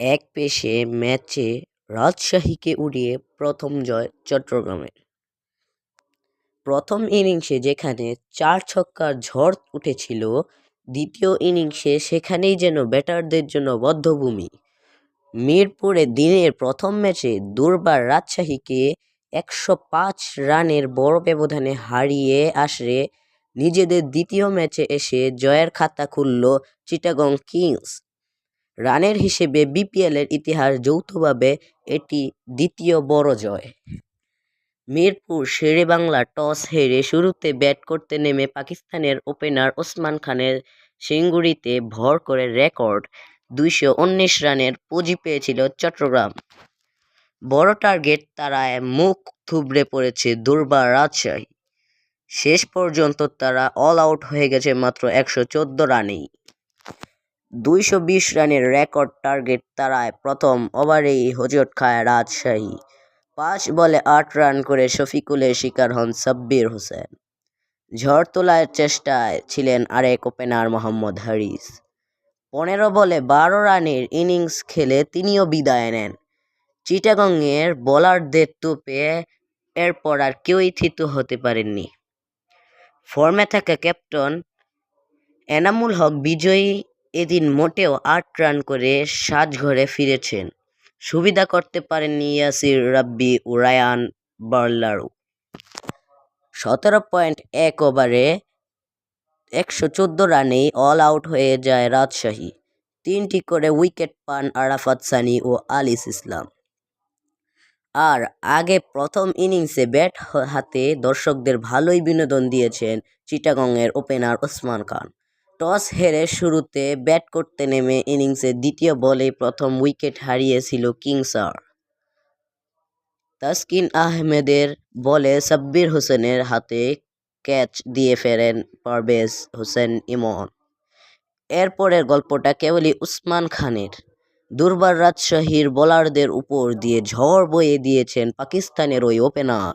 এক পেশে ম্যাচে রাজশাহীকে উড়িয়ে প্রথম জয় চট্টগ্রামের। প্রথম ইনিংসে যেখানে চার ছক্কার ঝড় উঠেছিল, দ্বিতীয় ইনিংসে সেখানেই যেন ব্যাটারদের জন্য বদ্ধভূমি। মিরপুরে দিনের প্রথম ম্যাচে দুর্বার রাজশাহীকে একশো পাঁচ রানের বড় ব্যবধানে হারিয়ে আসে নিজেদের দ্বিতীয় ম্যাচে এসে জয়ের খাতা খুলল চিটাগং কিংস। রানের হিসেবে বিপিএলের ইতিহাস যৌথভাবে এটি দ্বিতীয় বড় জয়। মিরপুর শেরেবাংলা টস হেরে শুরুতে ব্যাট করতে নেমে পাকিস্তানের ওপেনার ওসমান খানের সেঞ্চুরিতে ভর করে রেকর্ড দুইশো উনিশ রানের পুঁজি পেয়েছিল চট্টগ্রাম। বড় টার্গেট তারায় মুখ থুবড়ে পড়েছে দুর্বার রাজশাহী। শেষ পর্যন্ত তারা অল আউট হয়ে গেছে মাত্র একশো চোদ্দ রানেই। দুইশো বিশ রানের রেকর্ড টার্গেট তারায় প্রথম ওভারেই হোঁচট খায় রাজশাহী। পাঁচ বলে আট রান করে শফিকুলের শিকার হন সাব্বির হোসেন। ঝড় তোলার চেষ্টায় ছিলেন আরেক ওপেনার মোহাম্মদ হারিস। পনেরো বলে বারো রানের ইনিংস খেলে তিনিও বিদায় নেন। চিটাগংয়ের বোলারদের তোপে এরপর আর কেউই থিতু হতে পারেননি। ফর্মে থাকা ক্যাপ্টন এনামুল হক বিজয়ী এদিন মোটেও আট রান করে সাজঘরে ফিরেছেন। সুবিধা করতে পারেননি ইয়াসির রাব্বি ও রায়ান বার্লারও। সতেরো পয়েন্ট এক ওভারে একশো চোদ্দ রানেই অল আউট হয়ে যায় রাজশাহী। তিনটি করে উইকেট পান আরাফাত সানি ও আলিস ইসলাম। আর আগে প্রথম ইনিংসে ব্যাট হাতে দর্শকদের ভালোই বিনোদন দিয়েছেন চিটাগংয়ের ওপেনার ওসমান খান। টস হেরে শুরুতে ব্যাট করতে নেমে ইনিংসের দ্বিতীয় বলে প্রথম উইকেট হারিয়েছিল কিংসার। তাসকিন আহমেদের বলে সাব্বির হোসেনের হাতে ক্যাচ দিয়ে ফেরেন পারভেজ হোসেন ইমন। এরপরের গল্পটা কেবলই উসমান খানের। দুর্বার রাজশাহীর বোলারদের উপর দিয়ে ঝড় বয়ে দিয়েছেন পাকিস্তানের ওই ওপেনার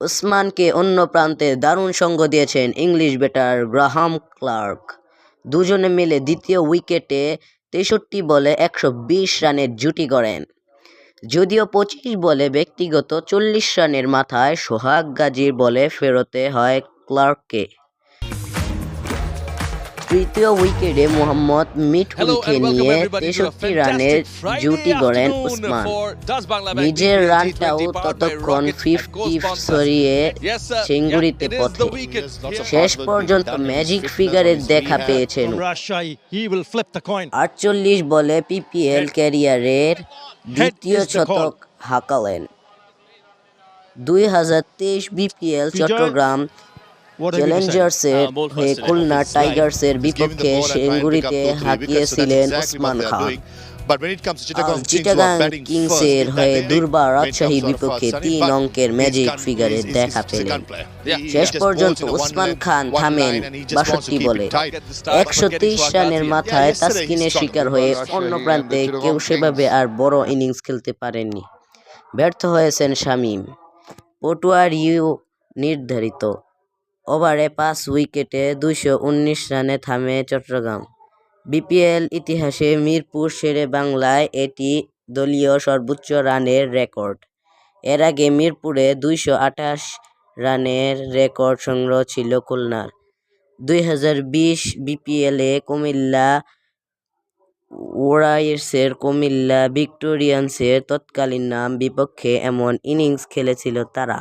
ওসমানকে অন্য প্রান্তে দারুণ সঙ্গ দিয়েছেন ইংলিশ ব্যাটার গ্রাহাম ক্লার্ক। দুজনে মিলে দ্বিতীয় উইকেটে তেষট্টি বলে একশো বিশ রানের জুটি গড়েন। যদিও পঁচিশ বলে ব্যক্তিগত চল্লিশ রানের মাথায় সোহাগ গাজীর বলে ফেরতে হয় ক্লার্ককে। তৃতীয় উইকেটে মোহাম্মদ মিঠুনকে নিয়ে তেষট্টি রানের জুটি গড়েন উসমান নিজের রানটাও ততক্ষণ ফিফটি সরিয়ে সেঞ্চুরিতে পথে। শেষ পর্যন্ত ম্যাজিক ফিগারের দেখা পেয়েছেন। আটচল্লিশ বলে পিপিএল ক্যারিয়ারের দ্বিতীয় শতক হাঁকালেন। দুই হাজার তেইশ বিপিএল চট্টগ্রাম চ্যালেঞ্জার্সের হয়ে খুলনা টাইগার্সের বিপক্ষে সেঞ্চুরিতে হাঁকিয়েছিলেন ওসমান খান চিটাগাং কিংসের হয়ে দুর্বার রাজশাহীর বিপক্ষে তিন অঙ্কের ম্যাজিক ফিগারের দেখা পেলেন। শেষ পর্যন্ত ওসমান খান থামেন। বাষট্টি বলে। একশো তেইশ রানের মাথায় তাসকিনের শিকার হয়ে অন্য প্রান্তে কেউ সেভাবে আর বড় ইনিংস খেলতে পারেননি। ব্যর্থ হয়েছেন শামীম। পটুয়ার ইউ নির্ধারিত ওভারে পাঁচ উইকেটে দুইশো উনিশ রানে থামে চট্টগ্রাম। বিপিএল ইতিহাসে মিরপুর শেরে বাংলায় এটি দলীয় সর্বোচ্চ রানের রেকর্ড। এর আগে মিরপুরে দুইশো আঠাশ রানের রেকর্ড সংগ্রহ ছিল খুলনার। দুই হাজার বিশ বিপিএলে কুমিল্লা ওরাইসের কুমিল্লা ভিক্টোরিয়ান্সের তৎকালীন নাম বিপক্ষে এমন ইনিংস খেলেছিল তারা।